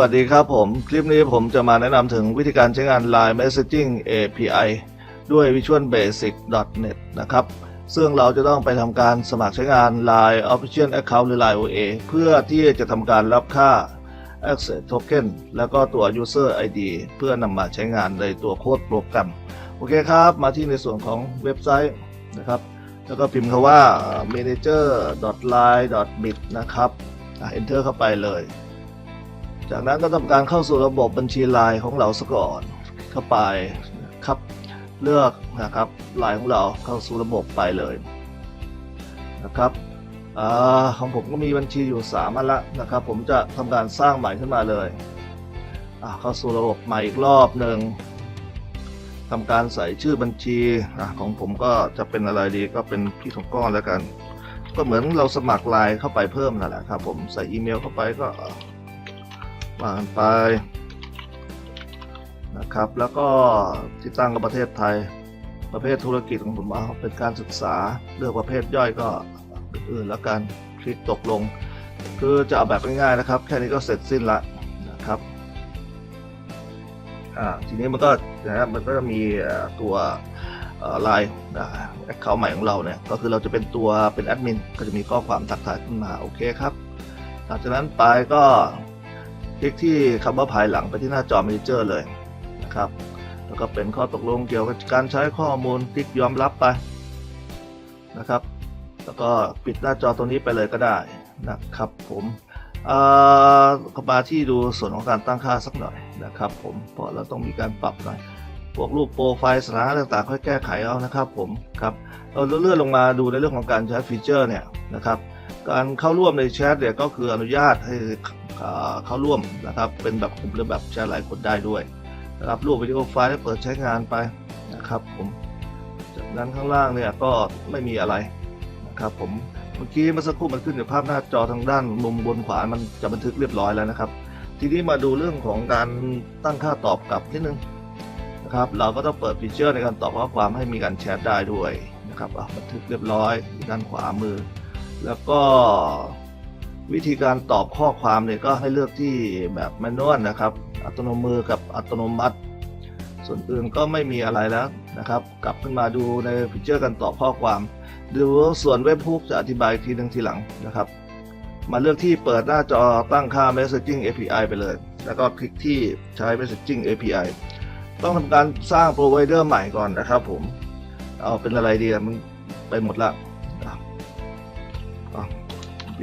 วัสดีครับผม คลิปนี้ผมจะมาแนะนำถึงวิธีการใช้งาน Line Messaging API ด้วย Visual Basic .NET นะครับ ซึ่งเราจะต้องไปทำการสมัครใช้งาน Line Official Account หรือ Line OA เพื่อที่จะทำการรับค่า Access Token แล้วก็ตัว User ID เพื่อนำมาใช้งานในตัวโค้ดโปรแกรม โอเคครับ มาที่ในส่วนของเว็บไซต์นะครับ แล้วก็พิมพ์คำว่า manager.line.bit นะครับอะ enter เข้าไปเลย จากนั้นก็ทำการเข้าสู่ระบบบัญชีไลน์ของเราซะก่อนเข้าไปครับเลือกนะครับไลน์ของเราเข้าสู่ระบบไปเลยนะครับอของผมก็มีบัญชีอยู่3อันละนะครับ ผมจะทำการสร้างใหม่ขึ้นมาเลยเข้าสู่ระบบใหม่อีกรอบหนึ่งทำการใส่ชื่อบัญชีอของผมก็จะเป็นอะไรดีก็เป็นพี่ทองก้อนแล้วกัน ก็เหมือนเราสมัครไลน์เข้าไปเพิ่มนั่นแหละครับ ผมใส่อีเมลเข้าไปก็ วางไปนะครับ แล้วก็ที่ตั้งกับประเทศไทย ประเภทธุรกิจของผมเอาเป็นการศึกษาเลือกประเภทย่อยก็อื่นแล้วกันคลิกตกลง คือจะเอาแบบง่ายๆนะครับ แค่นี้ก็เสร็จสิ้นละนะครับอ่าทีนี้มันก็นะครับมันก็จะมีตัวไลน์แอคเคาท์ใหม่ของเราเนี่ย ก็คือเราจะเป็นตัวเป็นแอดมินก็จะมีข้อความทักทายขึ้นมาโอเคครับหลังจากนั้นไปก็ ลิกที่คำว่าภายหลังไปที่หน้าจอ Manager เลยนะครับ แล้วก็เป็นข้อตกลงเกี่ยวกับการใช้ข้อมูลคลิกยอมรับไปนะครับ แล้วก็ปิดหน้าจอตรงนี้ไปเลยก็ได้นะครับผมเอ่อเข้ามาที่ดูส่วนของการตั้งค่าสักหน่อยนะครับ ผมเพราะเราต้องมีการปรับหน่อยพวกรูปโปรไฟล์สถานะต่างๆ ค่อยแก้ไขเอานะครับผมครับเราเลื่อนลงมาดูในเรื่องของการใช้ฟีเจอร์เนี่ยนะครับ การเข้าร่วมในแชทเนี่ยก็คืออนุญาตให้ เข้าร่วมนะครับ เป็นแบบกลุ่มหรือแบบแชทหลายคนได้ด้วยนะครับรูปวิดีโอไฟล์ให้เปิดใช้งานไปนะครับผมจากนั้นข้างล่างเนี่ยก็ไม่มีอะไรนะครับผมเมื่อกี้เมื่อสักครู่มันขึ้นอยู่ภาพหน้าจอทางด้านมุมบนขวามันจะบันทึกเรียบร้อยแล้วนะครับ ทีนี้มาดูเรื่องของการตั้งค่าตอบกลับนิดนึงนะครับ เราก็ต้องเปิดฟีเจอร์ในการตอบข้อความให้มีการแชทได้ด้วยนะครับอะบันทึกเรียบร้อยด้านขวามือ แล้วก็ วิธีการตอบข้อความเนี่ยก็ให้เลือกที่แบบแมนนวลนะครับ อัตโนมือกับอัตโนมัติ ส่วนอื่นก็ไม่มีอะไรแล้วนะครับ กลับขึ้นมาดูในฟีเจอร์การตอบข้อความดูส่วนเว็บพุกจะอธิบายทีหนึ่งทีหลังนะครับ มาเลือกที่เปิดหน้าจอตั้งค่า Messaging API ไปเลย แล้วก็คลิกที่ใช้ Messaging API ต้องทำการสร้าง provider ใหม่ก่อนนะครับผม เอาเป็นอะไรดีมันไปหมดละ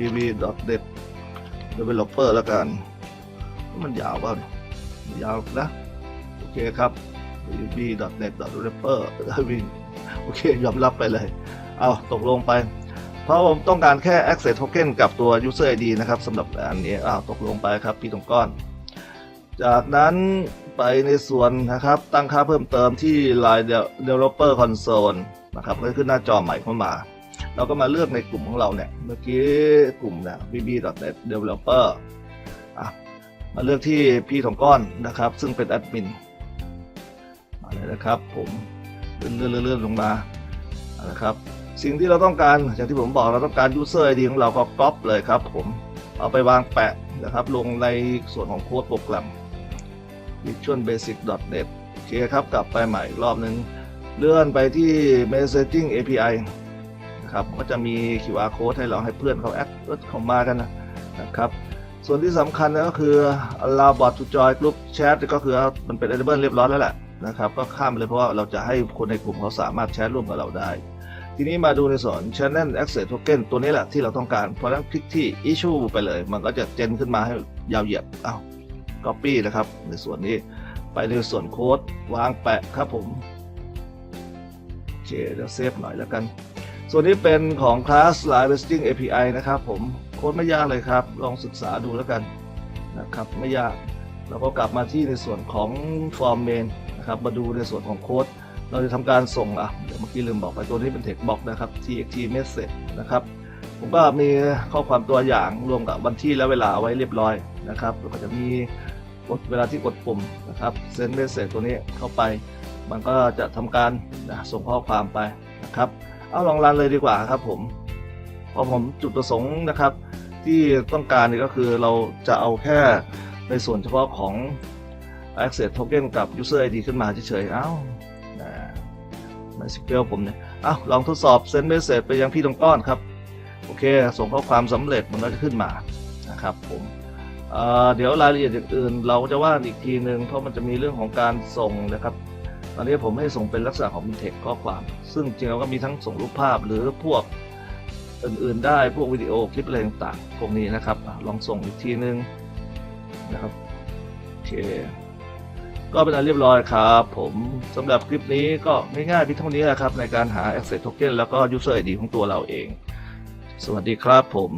vv.net developer แล้วกัน มันยาวเปล่าเนี่ยยาวนะ โอเคครับ vv.net developer โอเค ยอมรับไปเลย เอาตกลงไป เพราะผมต้องการแค่ access token กับตัว user ID นะครับสำหรับอันนี้อ้าวตกลงไปครับพี่ตรงก้อน จากนั้นไปในส่วนนะครับ ตั้งค่าเพิ่มเติมที่ Line Developer Console นะครับก็ขึ้นหน้าจอใหม่เข้ามา เราก็มาเลือกในกลุ่มของเราเนี่ย เมื่อกี้กลุ่มเนี่ย bb.net developer อะมาเลือกที่พี่ทองก้อนนะครับ ซึ่งเป็นแอดมินมาเลยนะครับ ผมเลื่อนเลื่อนลงมาอะนะครับ สิ่งที่เราต้องการอย่างที่ผมบอกเราต้องการ user ID ของเราก็ก๊อปเลยครับ ผมเอาไปวางแปะนะครับ ลงในส่วนของโค้ดโปรแกรม visualbasic.net โอเคครับ กลับไปใหม่อีกรอบนึงเลื่อนไปที่ messaging API นะครับก็จะมี QR code ให้เราให้เพื่อนเขาแอดเข้ามากันนะนะครับ ส่วนที่สำคัญก็คือ allow bot to join group chat ก็คือมันเป็น enable เรียบร้อยแล้วแหละนะครับก็ข้ามไปเลยเพราะว่าเราจะให้คนในกลุ่มเขาสามารถแชทร่วมกับเราได้ ทีนี้มาดูในส่วน channel access token ตัวนี้แหละที่เราต้องการ เพราะนั้นคลิกที่ issue ไปเลย มันก็จะเจนขึ้นมาให้ยาวเหยียดอ้า copy นะครับ ในส่วนนี้ไปในส่วนโค้ดวางแปะครับผมโอเคเดี๋ยวเซฟหน่อยแล้วกัน ส่วนนี้เป็นของ class Line Messaging API นะครับผมโค้ดไม่ยากเลยครับ ลองศึกษาดูแล้วกันนะครับไม่ยากเราก็กลับมาที่ในส่วนของ form main นะครับมาดูในส่วนของโค้ด เราจะทำการส่งอะเดี๋ยวเมื่อกี้ลืมบอกไปตัวนี้เป็น text box นะครับ txt message นะครับผมก็มีข้อความตัวอย่างรวมกับวันที่และเวลาเอาไว้เรียบร้อยนะครับแล้วก็จะมีกดเวลาที่กดปุ่มนะครับ send message ตัวนี้เข้าไป มันก็จะทำการส่งข้อความไปนะครับ เอาลองรันเลยดีกว่าครับผมเพราะผมจุดประสงค์นะครับ ที่ต้องการนี่ก็คือเราจะเอาแค่ในส่วนเฉพาะของ access token กับ user ID ขึ้นมาเฉยๆเอ้านะ MySQL ผมเนี่ยเอ้าลองทดสอบ send message ไปยังพี่ตรงก้อนครับ โอเค ส่งข้อความสำเร็จมันก็จะขึ้นมานะครับผมเเดี๋ยวรายละเอียดอย่างอื่น เราจะว่าอีกทีหนึ่งเพราะมันจะมีเรื่องของการส่งนะครับ ตอนนี้ผมให้ส่งเป็นลักษณะของเป็นเทคข้อความ ซึ่งจริงๆแล้วก็มีทั้งส่งรูปภาพหรือพวกอื่นๆได้พวกวิดีโอคลิปอะไรต่างๆพวกนี้นะครับ ลองส่งอีกทีนึงนะครับโอเคก็เป็นอันเรียบร้อยครับ ผมสำหรับคลิปนี้ก็ง่ายๆเพียงเท่านี้แหละครับ ในการหา Access Token แล้วก็ User ID ของตัวเราเอง สวัสดีครับผม